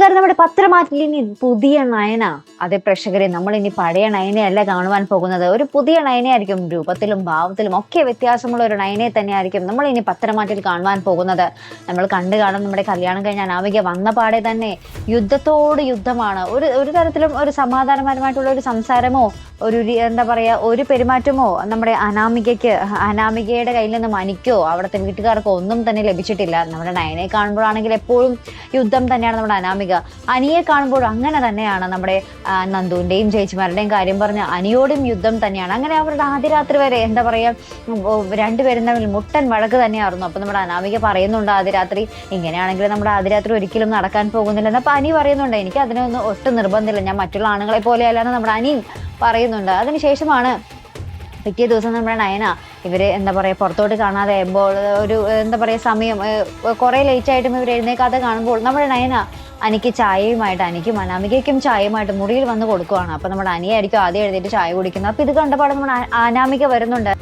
കൂട്ടുകാർ നമ്മുടെ പത്രമാറ്റിൽ ഇനി പുതിയ നയന. അതെ പ്രേക്ഷകരെ നമ്മൾ ഇനി പഴയ നയനയല്ല കാണുവാൻ പോകുന്നത്. ഒരു പുതിയ നയനയായിരിക്കും രൂപത്തിലും ഭാവത്തിലും ഒക്കെ വ്യത്യാസമുള്ള ഒരു നയനയെ തന്നെയായിരിക്കും നമ്മൾ ഇനി പത്രമാറ്റിൽ കാണുവാൻ പോകുന്നത്. നമ്മൾ കണ്ടു കാണും നമ്മുടെ കല്യാണം കഴിഞ്ഞ അനാമിക വന്ന പാടെ തന്നെ യുദ്ധത്തോട് യുദ്ധമാണ്. ഒരു ഒരു തരത്തിലും ഒരു സമാധാനപരമായിട്ടുള്ള ഒരു സംസാരമോ ഒരു എന്താ പറയുക ഒരു പെരുമാറ്റമോ നമ്മുടെ അനാമികയ്ക്ക് അനാമികയുടെ കയ്യിൽ നിന്ന് മനിക്കോ അവിടുത്തെ വീട്ടുകാർക്കോ ഒന്നും തന്നെ ലഭിച്ചിട്ടില്ല. നമ്മുടെ നയനെ കാണുമ്പോഴാണെങ്കിൽ എപ്പോഴും യുദ്ധം തന്നെയാണ് നമ്മുടെ അനാമിക. അനിയെ കാണുമ്പോൾ അങ്ങനെ തന്നെയാണ് നമ്മുടെ നന്ദുവിന്റെയും ചേച്ചിമാരുടെയും കാര്യം പറഞ്ഞ അനിയോടും യുദ്ധം തന്നെയാണ്. അങ്ങനെ അവരുടെ ആദ്യ രാത്രി വരെ എന്താ പറയുക രണ്ടുപേരും തമ്മിൽ മുട്ടൻ വഴക്ക് തന്നെയായിരുന്നു. അപ്പം നമ്മുടെ അനാമിക പറയുന്നുണ്ട് ആദ്യ രാത്രി ഇങ്ങനെയാണെങ്കിൽ നമ്മുടെ ആദ്യ രാത്രി ഒരിക്കലും നടക്കാൻ പോകുന്നില്ലെന്ന്. എന്നപ്പോൾ അനി പറയുന്നുണ്ട് എനിക്ക് അതിനൊന്നും ഒട്ടും നിർബന്ധമില്ല. ഞാൻ മറ്റുള്ള ആണുങ്ങളെ പോലെയല്ലാതെ നമ്മുടെ അനി പറയുന്നുണ്ട്. അതിനുശേഷമാണ് പിറ്റേ ദിവസം നമ്മുടെ നയന ഇവർ എന്താ പറയാ പുറത്തോട്ട് കാണാതെ ആകുമ്പോൾ ഒരു എന്താ പറയാ സമയം കുറേ ലേറ്റ് ആയിട്ടും ഇവർ എഴുന്നേക്കാതെ കാണുമ്പോൾ നമ്മുടെ നയന അനിക്ക് ചായയുമായിട്ട് അനിക്കും അനാമികയ്ക്കും ചായയുമായിട്ട് മുറിയിൽ വന്ന് കൊടുക്കുവാണ്. അപ്പൊ നമ്മുടെ അനിയായിരിക്കും ആദ്യം എഴുതിയിട്ട് ചായ കുടിക്കുന്നത്. അപ്പൊ ഇത് കണ്ടപ്പോൾ നമ്മുടെ അനാമിക വരുന്നുണ്ട്.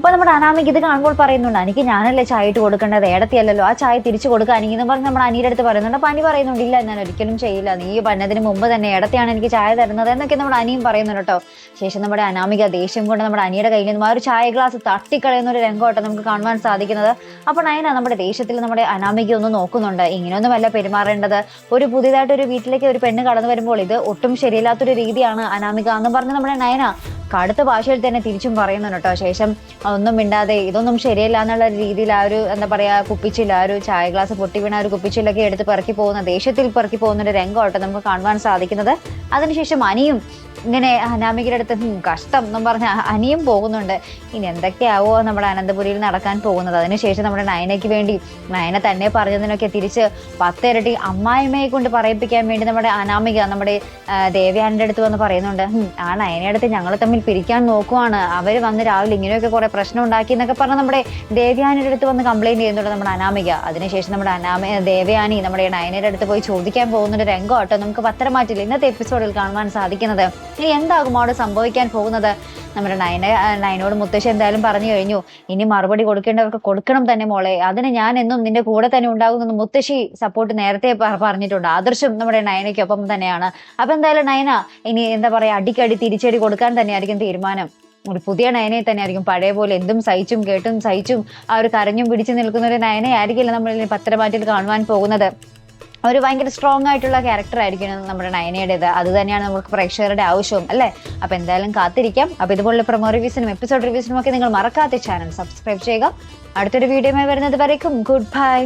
അപ്പൊ നമ്മുടെ അനാമിക ഇത് കാണുമ്പോൾ പറയുന്നുണ്ട് എനിക്ക് ഞാനല്ലേ ചായ ഇട്ട് കൊടുക്കേണ്ടത്? ഏടത്തിയല്ലല്ലോ ആ ചായ തിരിച്ചു കൊടുക്കുക എനിക്ക് എന്ന് പറഞ്ഞ് നമ്മുടെ അനിയുടെ അടുത്ത് പറയുന്നുണ്ട്. അപ്പൊ അനി പറയുന്നുണ്ട് ഇല്ല ഞാൻ ഒരിക്കലും ചെയ്യില്ല. നീ പറഞ്ഞതിന് മുമ്പ് തന്നെ ഏടത്തെയാണ് എനിക്ക് ചായ തരുന്നത് എന്നൊക്കെ നമ്മുടെ അനിയും പറയുന്നുണ്ട് കേട്ടോ. ശേഷം നമ്മുടെ അനാമിക ദേഷ്യം കൊണ്ട് നമ്മുടെ അനിയുടെ കയ്യിൽ നിന്നും ആ ഒരു ചായ ഗ്ലാസ് തട്ടിക്കളയുന്ന ഒരു രംഗമായിട്ട് നമുക്ക് കാണുവാൻ സാധിക്കുന്നത്. അപ്പോൾ നയന നമ്മുടെ ദേഷ്യത്തിൽ നമ്മുടെ അനാമിക ഒന്ന് നോക്കുന്നുണ്ട്. ഇങ്ങനെയൊന്നുമല്ല പെരുമാറേണ്ടത്. ഒരു പുതിയതായിട്ട് ഒരു വീട്ടിലേക്ക് ഒരു പെണ്ണ് കടന്നു വരുമ്പോൾ ഇത് ഒട്ടും ശരിയല്ലാത്തൊരു രീതിയാണ് അനാമിക എന്ന് പറഞ്ഞ് നമ്മുടെ നയന കടുത്ത ഭാഷയിൽ തന്നെ തിരിച്ചും പറയുന്നുണ്ട് കേട്ടോ. ശേഷം ഒന്നും മിണ്ടാതെ ഇതൊന്നും ശരിയല്ല എന്നുള്ള രീതിയിൽ ആ ഒരു എന്താ പറയാ കുപ്പിച്ചില്ല ആ ഒരു ചായ ഗ്ലാസ് പൊട്ടി വീണ ആ ഒരു കുപ്പിച്ചിലൊക്കെ എടുത്ത് പെറുക്കി പോകുന്ന ദേഷ്യത്തിൽ പെറുക്കി പോകുന്ന ഒരു രംഗമായിട്ട് നമുക്ക് കാണുവാൻ സാധിക്കുന്നത്. അതിനുശേഷം അനിയും ഇങ്ങനെ അനാമികയുടെ അടുത്ത് കഷ്ടം എന്നും പറഞ്ഞ അനിയും പോകുന്നുണ്ട്. ഇനി എന്തൊക്കെയാവോ നമ്മുടെ അനന്തപുരിയിൽ നടക്കാൻ പോകുന്നത്. അതിനുശേഷം നമ്മുടെ നയനയ്ക്ക് വേണ്ടി നയന തന്നെ പറഞ്ഞതിനൊക്കെ തിരിച്ച് പത്തിരട്ടി അമ്മായിമ്മയെ കൊണ്ട് പറയിപ്പിക്കാൻ വേണ്ടി നമ്മുടെ അനാമിക നമ്മുടെ ആ, ദേവയാനിയുടെ അടുത്ത് വന്ന് പറയുന്നുണ്ട്. ആ നയനയുടെ അടുത്ത് ഞങ്ങൾ തമ്മിൽ പിരിക്കാൻ നോക്കുവാണ്. അവർ വന്ന് രാവിലെ ഇങ്ങനെയൊക്കെ കുറെ പ്രശ്നം ഉണ്ടാക്കി എന്നൊക്കെ പറഞ്ഞ് നമ്മുടെ ദേവയാനിയുടെ അടുത്ത് വന്ന് കംപ്ലൈന്റ് ചെയ്യുന്നുണ്ട് നമ്മുടെ അനാമിക. അതിനുശേഷം നമ്മുടെ അനാമ ദേവയാനി നമ്മുടെ നയനയുടെ അടുത്ത് പോയി ചോദിക്കാൻ പോകുന്നൊരു രംഗമാട്ടോ നമുക്ക് പത്രമാറ്റിൽ ഇന്നത്തെ എപ്പിസോഡിൽ കാണുവാൻ സാധിക്കുന്നത്. ഇനി എന്താകും അവിടെ സംഭവിക്കാൻ പോകുന്നത്? നമ്മുടെ നയന നയനോട് മുത്തശ്ശി എന്തായാലും പറഞ്ഞു കഴിഞ്ഞു. ഇനി മറുപടി കൊടുക്കേണ്ടവർക്ക് കൊടുക്കണം തന്നെ മോളെ. അതിന് ഞാൻ എന്നും നിന്റെ കൂടെ തന്നെ ഉണ്ടാകുമെന്ന് മുത്തശ്ശി സപ്പോർട്ട് നേരത്തെ പറഞ്ഞിട്ടുണ്ട്. ആദർശം നമ്മുടെ നയനയ്ക്കൊപ്പം തന്നെയാണ്. അപ്പൊ എന്തായാലും നയന ഇനി എന്താ പറയാ അടിക്കടി തിരിച്ചടി കൊടുക്കാൻ തന്നെയായിരിക്കും തീരുമാനം. ഒരു പുതിയ നയനയെ തന്നെയായിരിക്കും. പഴയ പോലെ എന്തും സഹിച്ചും കേട്ടും സഹിച്ചും ആ ഒരു കരഞ്ഞും പിടിച്ചു നിൽക്കുന്ന ഒരു നയനെ ആയിരിക്കില്ല നമ്മൾ പത്രമാറ്റിൽ കാണുവാൻ പോകുന്നത്. ഒരു ഭയങ്കര സ്ട്രോങ് ആയിട്ടുള്ള ക്യാരക്ടർ ആയിരിക്കണം നമ്മുടെ നയനയുടേത്. അത് തന്നെയാണ് നമുക്ക് പ്രേക്ഷകരുടെ ആവശ്യവും അല്ലേ? അപ്പൊ എന്തായാലും കാത്തിരിക്കാം. അപ്പൊ ഇതുപോലുള്ള പ്രൊമോ റിവ്യൂസിനും എപ്പിസോഡ് റിവ്യൂസിനും ഒക്കെ നിങ്ങൾ മറക്കാത്ത ചാനൽ സബ്സ്ക്രൈബ് ചെയ്യുക. അടുത്തൊരു വീഡിയോയുമായി വരുന്നത് വരയ്ക്കും ഗുഡ് ബൈ